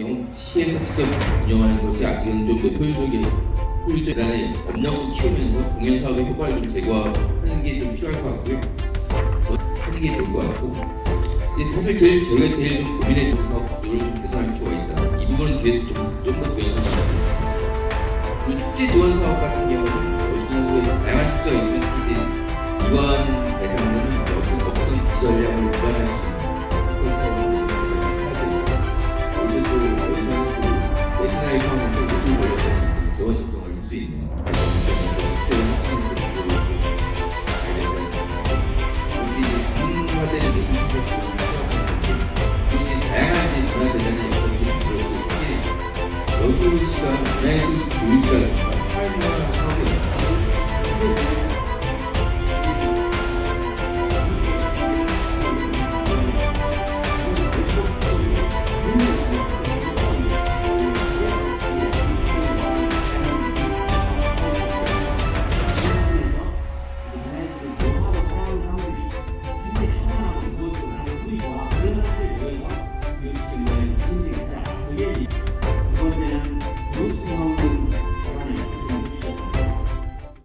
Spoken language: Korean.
경우 시에서 직접 운영하는 것이 아직은 좀 더 효율적인 효율적인 업력을 키우면서 공연 사업의 효과를 좀 제거하는 게 좀 필요할 것 같고요. 더 하는 게 좋을 것 같고 이제 사실 제일 저희가 제일 좀 고민해 본 사업 구조를 좀 개선할 필요가 있다. 이 부분은 뒤에서 좀좀더 구현해서 그리고 축제 지원 사업 같은 경우는 여수에서 다양한 축제가 있지만 이제 데 이제 다양한 특히 여수시가 문화예술 교육이라든가 삶과